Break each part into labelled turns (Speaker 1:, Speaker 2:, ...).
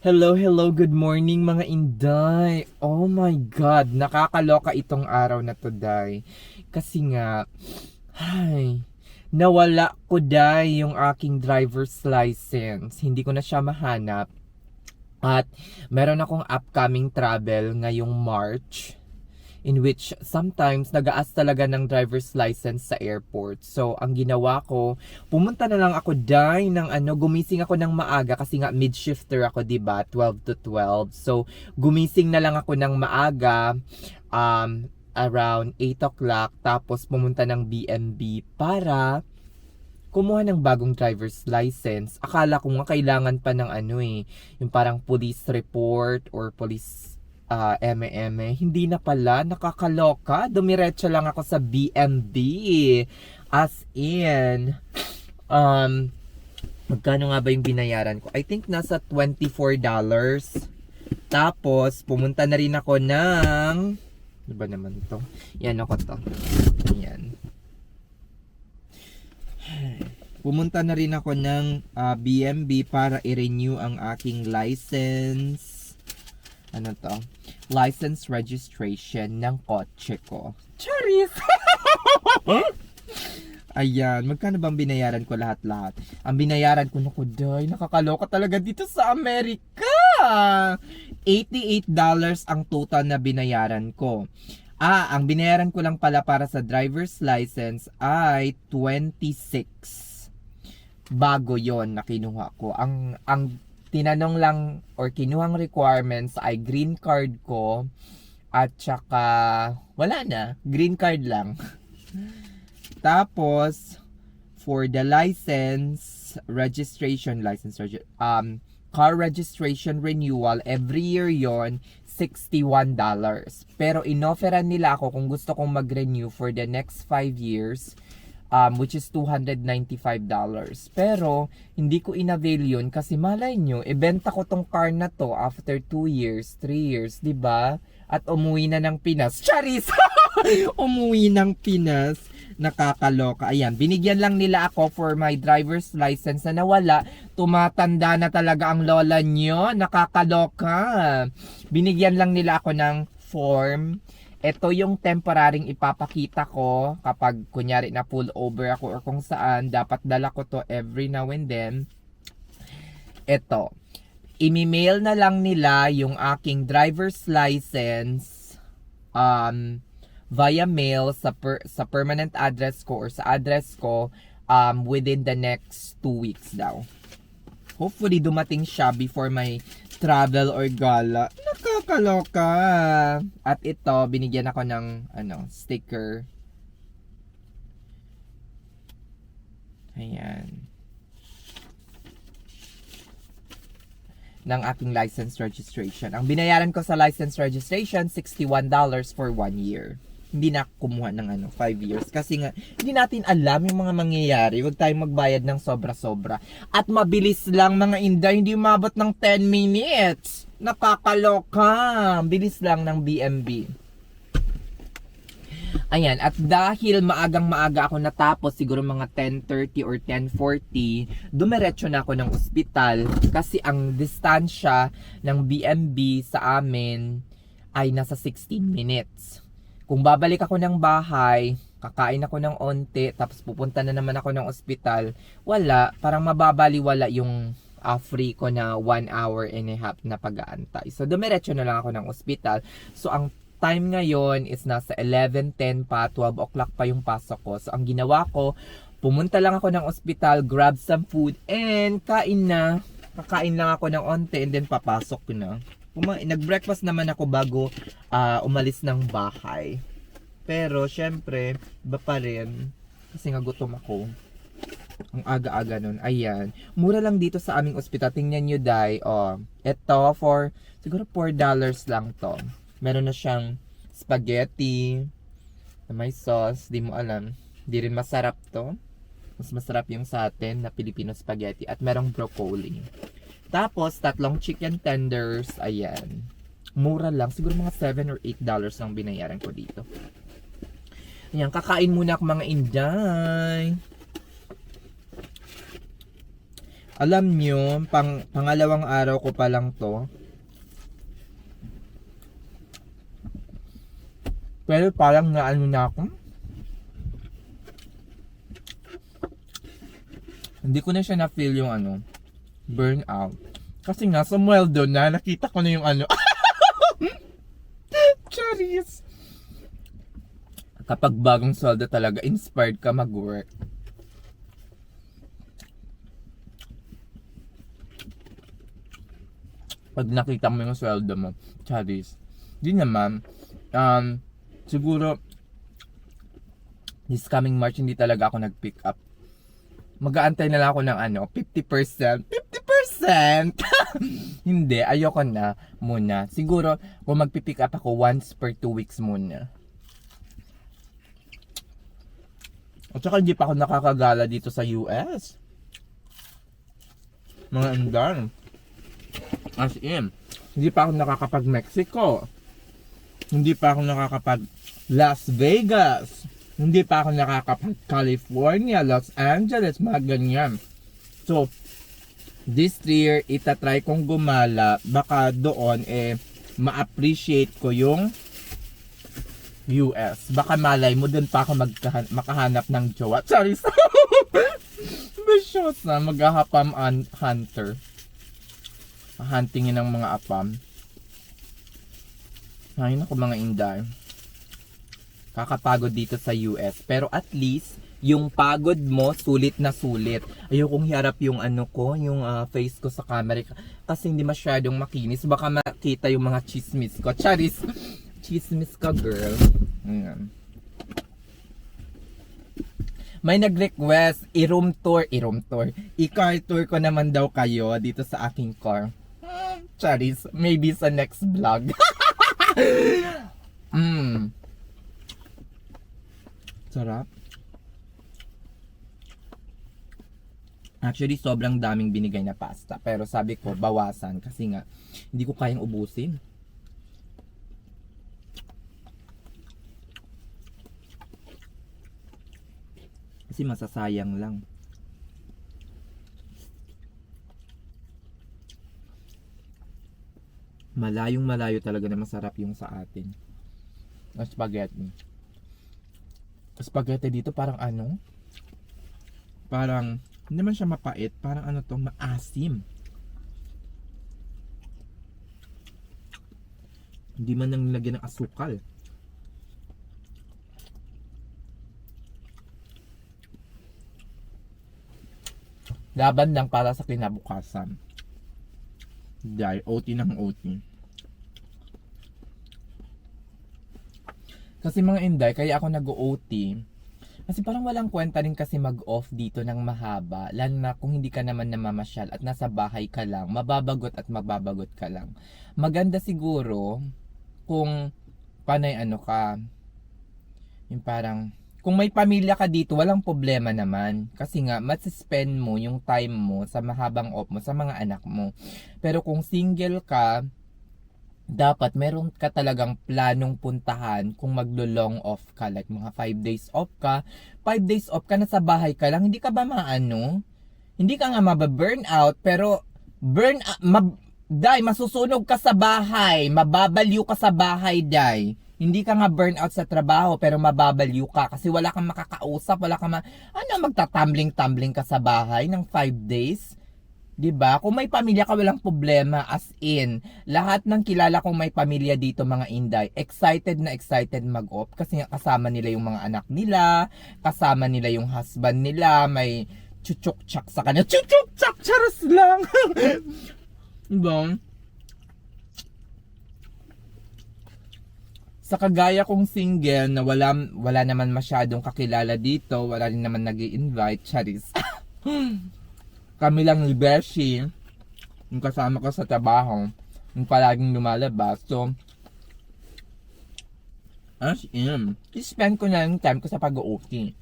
Speaker 1: Hello, hello, good morning mga Inday. Oh my God, nakakaloka itong araw na to, Day. Kasi nga, ay, nawala ko, Day, yung aking driver's license. Hindi ko na siya mahanap. At meron akong upcoming travel ngayong March in which sometimes nag-aas talaga ng driver's license sa airport. So, ang ginawa ko, pumunta na lang ako dahil ng ano, gumising ako ng maaga kasi nga mid-shifter ako, 'di ba 12 to 12. So, gumising na lang ako ng maaga um, around 8 o'clock tapos pumunta ng BMB para kumuha ng bagong driver's license. Akala ko nga kailangan pa ng ano eh, yung parang police report or police uh, eme Hindi na pala, nakakaloka. Dumiretso lang ako sa BMB. As in, um, magkano nga ba yung binayaran ko? I think nasa $24. Tapos, pumunta na rin ako ng, ano ba naman to? Yan ako to. Yan. Pumunta na rin ako ng ah, BMB para i-renew ang aking license. Ano to? License registration ng kotse ko. Charis! Ayan, magkano bang binayaran ko lahat-lahat? Ang binayaran ko na ko, day, nakakaloka talaga dito sa Amerika! $88 ang total na binayaran ko. Ah, ang binayaran ko lang pala para sa driver's license ay 26. Bago yon na kinuha ko. Ang, ang tinanong lang or kinuhang requirements ay green card ko at saka wala na, green card lang. Tapos for the license registration license um car registration renewal every year yon $61. Pero inofferan nila ako kung gusto kong mag-renew for the next 5 years um, which is $295. Pero, hindi ko inavail yun kasi malay nyo, ibenta ko tong car na to after 2 years, 3 years, 'di ba? At umuwi na ng Pinas. Charis! umuwi ng Pinas. Nakakaloka. Ayan, binigyan lang nila ako for my driver's license na nawala. Tumatanda na talaga ang lola nyo. Nakakaloka. Binigyan lang nila ako ng form ito yung temporaring ipapakita ko kapag kunyari na pull over ako or kung saan dapat dala ko to every now and then. Ito. Imi-mail na lang nila yung aking driver's license um, via mail sa, per, sa permanent address ko or sa address ko um, within the next two weeks daw. Hopefully dumating siya before my travel or gala. Nakakaloka. At ito, binigyan ako ng ano, sticker. Ayan. ng aking license registration. Ang binayaran ko sa license registration, $61 for one year. Hindi na kumuha ng ano, 5 years. Kasi nga, hindi natin alam yung mga mangyayari. Huwag tayong magbayad ng sobra-sobra. At mabilis lang mga inday, hindi umabot ng 10 minutes. Nakakaloka. Bilis lang ng BMB. Ayan, at dahil maagang maaga ako natapos, siguro mga 10.30 or 10.40, dumiretso na ako ng ospital kasi ang distansya ng BMB sa amin ay nasa 16 minutes. Kung babalik ako ng bahay, kakain ako ng onte, tapos pupunta na naman ako ng ospital, wala, parang mababaliwala yung uh, free ko na 1 hour and a half na pag-aantay. So, dumiretso na lang ako ng ospital. So, ang time ngayon is nasa 11.10 pa, 12 o'clock pa yung pasok ko. So, ang ginawa ko, pumunta lang ako ng ospital, grab some food, and kain na. Kakain lang ako ng onte, and then papasok na. Nag-breakfast naman ako bago ah, umalis ng bahay. Pero, syempre, iba pa rin. Kasi nga gutom ako. Ang aga-aga nun. Ayan. Mura lang dito sa aming ospital. Tingnan nyo, Day. Oh, ito for, siguro $4 lang to. Meron na siyang spaghetti na may sauce. Di mo alam. Di rin masarap to. Mas masarap yung sa atin na Filipino spaghetti. At merong broccoli. Tapos, tatlong chicken tenders. Ayan. Mura lang. Siguro mga 7 or 8 dollars lang binayaran ko dito. Ayan, kakain muna ako mga inday. Alam nyo, pang, pangalawang araw ko pa lang to. Pero parang naano na ako. Hindi ko na siya na-feel yung ano, burnout. Kasi nga, sa Mueldo na, nakita ko na yung ano. Charis! Kapag bagong sweldo talaga, inspired ka mag-work. Pag nakita mo yung sweldo mo, Charis. Di naman, um, siguro, this coming March, hindi talaga ako nag-pick up mag-aantay na lang ako ng ano, 50%. 50%! Hindi, ayoko na muna. Siguro, kung magpipick up ako once per two weeks muna. At saka hindi pa ako nakakagala dito sa US. Mga andan. As in, hindi pa ako nakakapag Mexico. Hindi pa ako nakakapag Las Vegas. Hindi pa ako nakakapag California, Los Angeles, mga ganyan. So, this year, itatry kong gumala. Baka doon, eh, ma-appreciate ko yung US. Baka malay mo, doon pa ako magkahan- makahanap ng jowa. Sorry, Vicious na, maghahapam an hunter. Huntingin ng mga apam. Ay, naku mga inday kakapagod dito sa US. Pero at least, yung pagod mo, sulit na sulit. Ayokong hiharap yung ano ko, yung ah, face ko sa camera. Kasi hindi masyadong makinis. Baka makita yung mga chismis ko. Charis! Chismis ka, girl. Ayan. May nag-request, i-room tour, i-room tour. I-car tour ko naman daw kayo dito sa aking car. Charis, maybe sa next vlog. mm. Sarap. Actually, sobrang daming binigay na pasta. Pero sabi ko, bawasan kasi nga, hindi ko kayang ubusin. Kasi masasayang lang. Malayong malayo talaga na masarap yung sa atin. Ang spaghetti spaghetti dito parang ano? Parang hindi naman siya mapait, parang ano to, maasim. Hindi man nang nilagyan ng asukal. Laban lang para sa kinabukasan. Dahil OT ng OT. Kasi mga inday, kaya ako nag-OT. Kasi parang walang kwenta rin kasi mag-off dito ng mahaba. Lalo na kung hindi ka naman namamasyal at nasa bahay ka lang, mababagot at mababagot ka lang. Maganda siguro kung panay ano ka, yung parang, kung may pamilya ka dito, walang problema naman. Kasi nga, mas-spend mo yung time mo sa mahabang off mo sa mga anak mo. Pero kung single ka, dapat meron ka talagang planong puntahan kung maglo-long off ka. Like mga 5 days off ka. 5 days off ka na sa bahay ka lang. Hindi ka ba maano? Hindi ka nga mababurn out. Pero burn out, mab, dai, masusunog ka sa bahay. Mababaliw ka sa bahay, dai. Hindi ka nga burn out sa trabaho pero mababaliw ka kasi wala kang makakausap, wala kang ma- ano magtatumbling-tumbling ka sa bahay ng 5 days. 'Di ba? Kung may pamilya ka walang problema as in. Lahat ng kilala kong may pamilya dito mga Inday, excited na excited mag-off kasi kasama nila yung mga anak nila, kasama nila yung husband nila, may chuchuk-chak sa kanya. Chuchuk-chak charas lang. diba? Sa kagaya kong single na wala wala naman masyadong kakilala dito, wala rin naman nag invite charis. kami lang ni Beshi, yung kasama ko sa trabaho, yung palaging lumalabas. So, as in, spend ko na yung time ko sa pag-OT.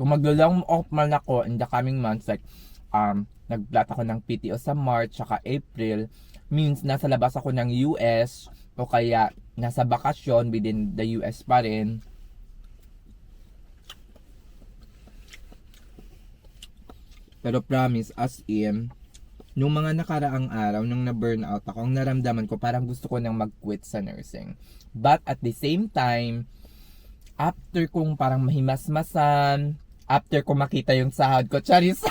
Speaker 1: Kung maglo-long off man ako in the coming months, like, um, nagplat ako ng PTO sa March, saka April, means nasa labas ako ng US, o kaya nasa bakasyon within the US pa rin. Pero promise, as in, nung mga nakaraang araw, nung na-burnout ako, ang naramdaman ko, parang gusto ko nang mag-quit sa nursing. But at the same time, after kong parang mahimasmasan, after kong makita yung sahod ko, charis,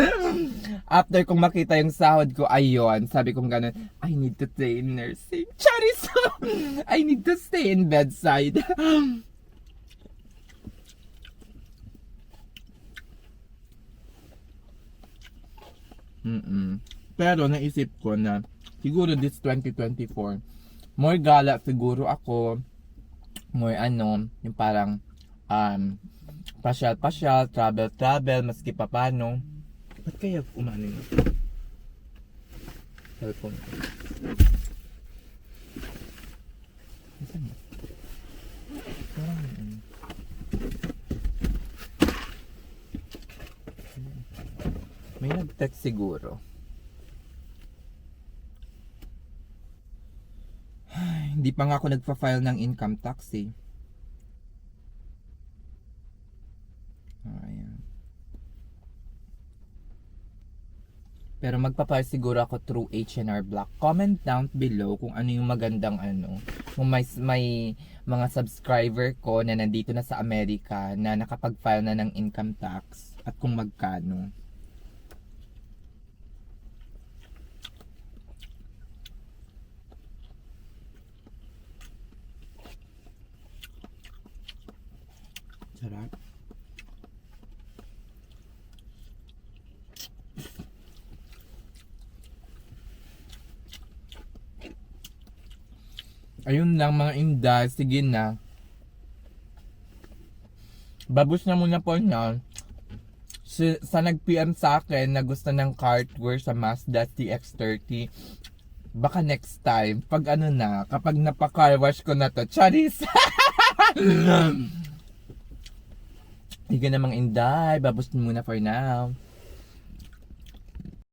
Speaker 1: after kong makita yung sahod ko, ayun, sabi kong ganun, I need to stay in nursing. Charis, I need to stay in bedside. Mm-mm. Pero naisip ko na siguro this 2024, more gala siguro ako, more ano, yung parang um, pasyal-pasyal, travel-travel, maski pa paano. Ba't kaya umano yun? Cellphone? Parang ano. May nag-text siguro. Ay, hindi pa nga ako nagpa-file ng income tax eh. Ayan. Pero magpa-file siguro ako through H&R Block. Comment down below kung ano yung magandang ano. Kung may, may mga subscriber ko na nandito na sa Amerika na nakapag-file na ng income tax at kung magkano. Sarap. Ayun lang mga inday, sige na. Babus na muna po na. Si, sa nag-PM sa akin na gusto ng cartware sa Mazda CX-30, baka next time, pag ano na, kapag napaka-car wash ko na to, charis! Sige namang inday, babus muna for now.